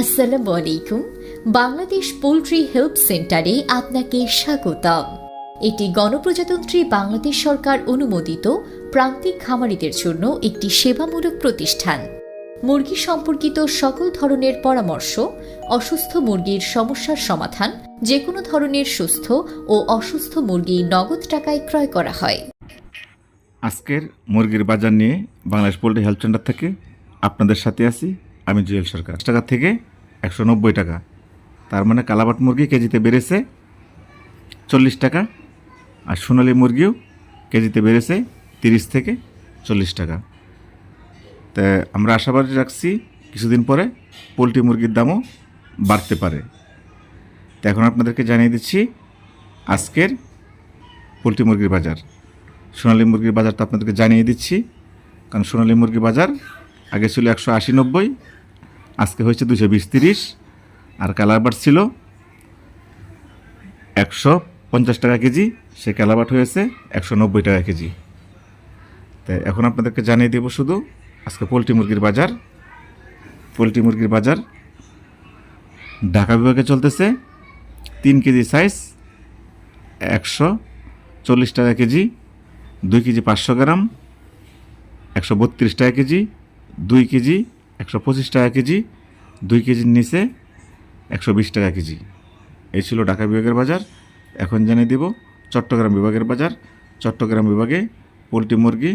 আসসালামু আলাইকুম Bangladesh poultry help সেন্টারে আপনাকে স্বাগতম। এটি গণপ্রজাতন্ত্রী বাংলাদেশ সরকার অনুমোদিত প্রান্তিক খামারিদের জন্য একটি সেবামূলক প্রতিষ্ঠান। মুরগি সম্পর্কিত সকল ধরনের পরামর্শ, অসুস্থ মুরগির সমস্যার সমাধান যে কোনো ধরনের সুস্থ ও অসুস্থ মুরগি নগদ টাকায় ক্রয় করা হয়। আজকের মুরগির বাজার নিয়ে বাংলাদেশ পোল্ট্রি হেলথ সেন্টার থেকে আপনাদের সাথে আছি আমি জুয়েল সরকার। টাকা থেকে একশো নব্বই টাকা। তার মানে কালাবাট মুরগি কেজিতে বেড়েছে চল্লিশ টাকা আর সোনালি মুরগিও কেজিতে বেড়েছে তিরিশ থেকে চল্লিশ টাকা। তা আমরা আশাবাদী রাখছি কিছুদিন পরে পোলট্রি মুরগির দামও বাড়তে পারে। তো এখন আপনাদেরকে জানিয়ে দিচ্ছি আজকের পোলট্রি মুরগির বাজার। সোনালী মুরগির বাজার তো আপনাদেরকে জানিয়ে দিচ্ছি, কারণ সোনালী মুরগির বাজার আগে ছিল একশো আশি নব্বই আজকে হয়েছে দুশো বিশ তিরিশ, আর কালারবাট ছিল একশো পঞ্চাশ টাকা কেজি, সে কালাবাট হয়েছে একশো নব্বই টাকা কেজি। তাই এখন আপনাদেরকে জানিয়ে দেবো শুধু আজকে পোলট্রি মুরগির বাজার। পোলট্রি মুরগির বাজার ঢাকা বিভাগে চলতেছে, তিন কেজি সাইজ একশো চল্লিশ টাকা কেজি, দুই কেজি পাঁচশো গ্রাম, একশো বত্রিশ টাকা কেজি, দুই কেজি একশো পঁচিশ টাকা কেজি, দুই কেজির নিচে একশো বিশ টাকা কেজি। এই ছিল ঢাকা বিভাগের বাজার। এখন জানিয়ে দেব চট্টগ্রাম বিভাগের বাজার। চট্টগ্রাম বিভাগে পোলট্রি মুরগি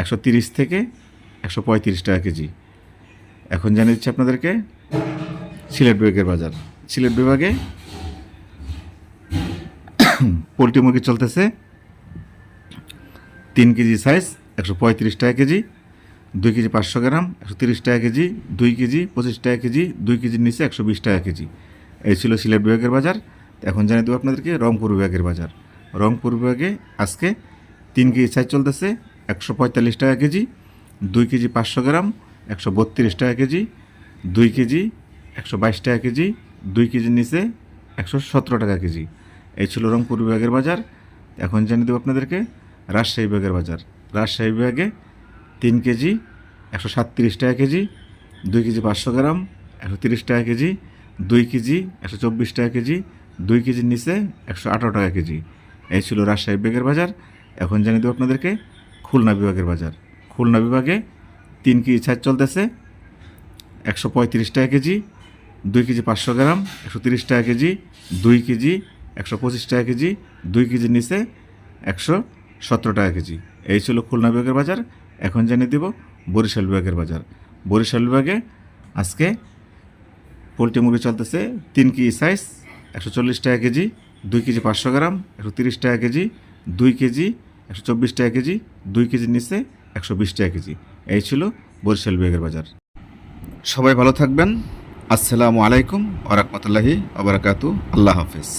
একশো তিরিশ থেকে একশো পঁয়ত্রিশ টাকা কেজি। এখন জানিয়ে দিচ্ছি আপনাদেরকে সিলেট বিভাগের বাজার। সিলেট বিভাগে পোলট্রি মুরগি চলতেছে তিন কেজি সাইজ একশো পঁয়ত্রিশ টাকা কেজি। দুই কেজি পাঁচশো গ্রাম, একশো তিরিশ টাকা কেজি, দুই কেজি, পঁচিশ টাকা কেজি, দুই কেজির নিচে একশো বিশ টাকা কেজি। এই ছিল সিলেট বিভাগের বাজার। এখন জানিয়ে দেবো আপনাদেরকে রংপুর বিভাগের বাজার। রংপুর বিভাগে আজকে তিন কেজি সাইজ চলতেছে, একশো পঁয়তাল্লিশ টাকা কেজি, দুই কেজি পাঁচশো গ্রাম, একশো বত্রিশ টাকা কেজি, দুই কেজি একশো বাইশ টাকা কেজি, দুই কেজির নিচে একশো সতেরো টাকা কেজি। এই ছিল রংপুর বিভাগের বাজার। এখন জানিয়ে দেবো আপনাদেরকে রাজশাহী বিভাগের বাজার। রাজশাহী বিভাগে তিন কেজি, একশো সাতত্রিশ টাকা কেজি, দুই কেজি পাঁচশো গ্রাম, একশো তিরিশ টাকা কেজি, দুই কেজি, একশো চব্বিশ টাকা কেজি, দুই কেজির নিচে একশো আঠারো টাকা কেজি। এই ছিল রাজশাহী বিভাগের বাজার। এখন জানিয়ে দেবো আপনাদেরকে খুলনা বিভাগের বাজার। খুলনা বিভাগে তিন কেজি ছাড় চলতেছে, একশো পঁয়ত্রিশ টাকা কেজি, দুই কেজি পাঁচশো গ্রাম, একশো তিরিশ টাকা কেজি, দুই কেজি, একশো পঁচিশ টাকা কেজি, দুই কেজির নিচে একশো সতেরো টাকা কেজি। এই ছিল খুলনা বিভাগের বাজার। এখন জানিয়ে দেব বরিশাল বিভাগের বাজার। বরিশাল বিভাগে আজকে পোলট্রি মুরগি চলতেছে তিন কেজি সাইজ একশো চল্লিশ টাকা কেজি, দুই কেজি পাঁচশো গ্রাম, একশো তিরিশ টাকা কেজি, দুই কেজি, একশো চব্বিশ টাকা কেজি, দুই কেজির নিচে একশো বিশ টাকা কেজি। এই ছিল বরিশাল বিভাগের বাজার। সবাই ভালো থাকবেন। আসসালামু আলাইকুম ওরহমতুল্লাহি আবরাকাতু আল্লাহ হাফিজ।